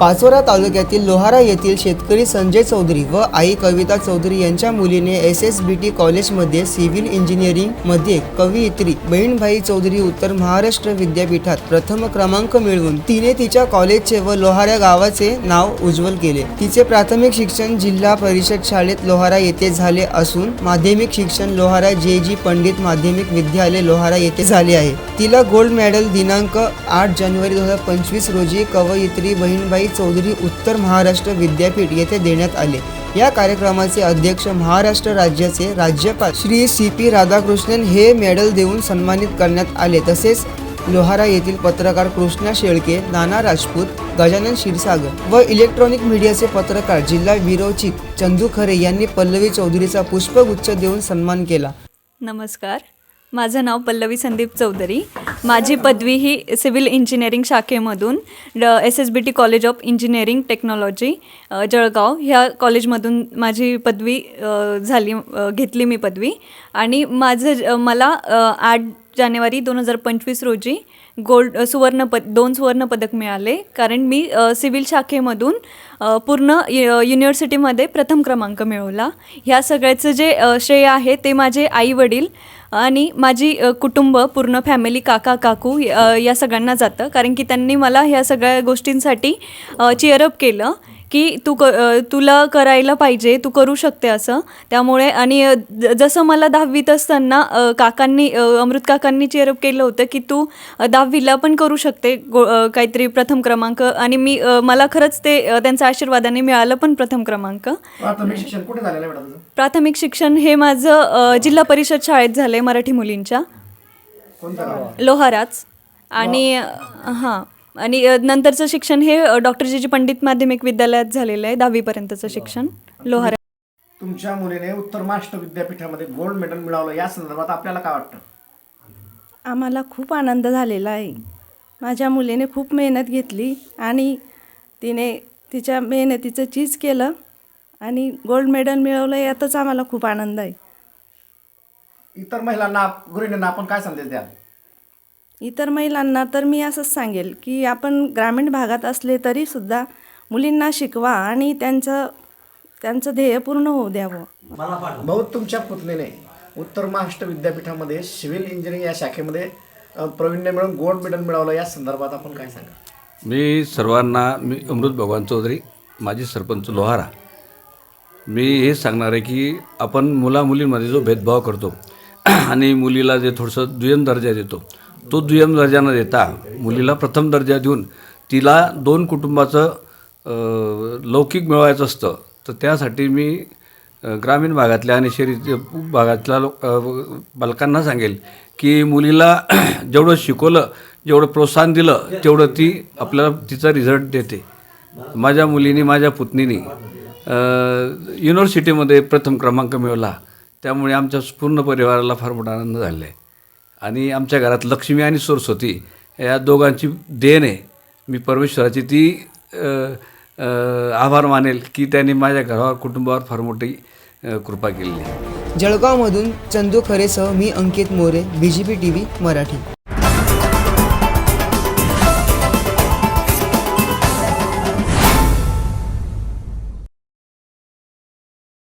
पाचोरा तालुक्यातील लोहारा येथील शेतकरी संजय चौधरी व आई कविता चौधरी यांच्या मुलीने एस एस बी टी कॉलेजमध्ये सिव्हिल इंजिनिअरिंगमध्ये कवयित्री बहीणभाई चौधरी उत्तर महाराष्ट्र विद्यापीठात प्रथम क्रमांक मिळवून तिने तिच्या कॉलेजचे व लोहारा गावाचे नाव उज्ज्वल केले. तिचे प्राथमिक शिक्षण जिल्हा परिषद शाळेत लोहारा येथे झाले असून माध्यमिक शिक्षण लोहारा जे जी पंडित माध्यमिक विद्यालय लोहारा येथे झाले आहे. तिला गोल्ड मेडल दिनांक आठ जानेवारी दोन हजार पंचवीस रोजी कवयित्री बहीणभाई बहीणबाई चौधरी उत्तर महाराष्ट्र विद्यापीठ येथे देण्यात आले. या कार्यक्रमाचे अध्यक्ष महाराष्ट्र राज्याचे राज्यपाल श्री सी पी राधाकृष्णन हे मेडल देऊन सन्मानित करण्यात आले. तसेच लोहारा येथील पत्रकार कृष्णा शेळके नाना राजपूत गजानन क्षीरसागर व इलेक्ट्रॉनिक मीडियाचे पत्रकार जिल्हा विरोचित चंदू खरे यांनी पल्लवी चौधरीचा पुष्पगुच्छ देऊन सन्मान केला. नमस्कार. माझं नाव पल्लवी संदीप चौधरी. माझी पदवी ही सिव्हिल इंजिनिअरिंग शाखेमधून ड S S B T college of engineering technology Jalgaon. ह्या कॉलेजमधून माझी पदवी झाली घेतली मी पदवी. आणि माझं मला आठ जानेवारी दोन हजार पंचवीस रोजी गोल्ड सुवर्ण पद दोन सुवर्ण पदक मिळाले. कारण मी सिव्हिल शाखेमधून पूर्ण यु युनिव्हर्सिटीमध्ये प्रथम क्रमांक मिळवला. ह्या सगळ्याचं जे श्रेय आहे ते माझे आई वडील आणि माझी कुटुंब पूर्ण फॅमिली काका काकू या सगळ्यांना जातं. कारण की त्यांनी मला ह्या सगळ्या गोष्टींसाठी चिअरअप केलं. की तू क तुला करायला पाहिजे तू करू शकते असं. त्यामुळे आणि जसं मला दहावीत असताना काकांनी अमृत काकांनी चेअरअप केलं होतं की तू दहावीला पण करू शकते गो काहीतरी प्रथम क्रमांक. आणि मी मला खरंच ते त्यांच्या आशीर्वादाने मिळालं पण प्रथम क्रमांक. प्राथमिक शिक्षण कुठे झालेलं आहे मॅडम तुझं? प्राथमिक शिक्षण हे माझं जिल्हा परिषद शाळेत झालं आहे मराठी मुलींच्या. लोहाराच. आणि हां. आणि नंतरचं शिक्षण हे डॉक्टर जी जी पंडित माध्यमिक विद्यालयात झालेलं आहे दहावीपर्यंतचं शिक्षण लोहारा. तुमच्या मुलीने उत्तर महाराष्ट्र विद्यापीठामध्ये गोल्ड मेडल मिळवलं या संदर्भात आपल्याला काय वाटतं? आम्हाला खूप आनंद झालेला आहे. माझ्या मुलीने खूप मेहनत घेतली आणि तिने तिच्या मेहनतीचं चीज केलं आणि गोल्ड मेडल मिळवलं यातच आम्हाला खूप आनंद आहे. इतर महिलांना गृहिणींना आपण काय संदेश द्याल? इतर महिलांना तर मी असंच सांगेल की आपण ग्रामीण भागात असले तरीसुद्धा मुलींना शिकवा आणि त्यांचं त्यांचं ध्येय पूर्ण होऊ द्यावं. भाऊ तुमच्या पुतणीने उत्तर महाराष्ट्र विद्यापीठामध्ये सिव्हिल इंजिनिअरिंग या शाखेमध्ये प्रावीण्य मिळून गोल्ड मेडल मिळवलं. या संदर्भात आपण काय सांगा मी सर्वांना मी अमृत भगवान चौधरी माजी सरपंच लोहारा मी हे सांगणार आहे की आपण मुलामुलींमध्ये जो भेदभाव करतो आणि मुलीला जे थोडंसं दुय्यम दर्जा देतो तो दुय्यम दर्जा न देता. मुलीला प्रथम दर्जा देऊन तिला दोन कुटुंबाचं लौकिक मिळवायचं असतं. तर त्यासाठी मी ग्रामीण भागातल्या आणि शहरी भागातल्या लोक बालकांना सांगेल की मुलीला जेवढं शिकवलं जेवढं प्रोत्साहन दिलं तेवढं ती आपल्याला तिचा रिझल्ट देते. माझ्या मुलीने माझ्या पुतणीने युनिव्हर्सिटीमध्ये प्रथम क्रमांक मिळवला. त्यामुळे आमच्या पूर्ण परिवाराला फार मोठा आनंद झाला आहे. आणि आमच्या घरात लक्ष्मी आणि सरस्वती या दोघांची देण आहे मी परमेश्वराची ती आभार मानेल की त्यांनी माझ्या घरावर कुटुंबावर फार मोठी कृपा केलेली जळगावमधून चंदू खरेसह मी Ankit More B G P T V Marathi.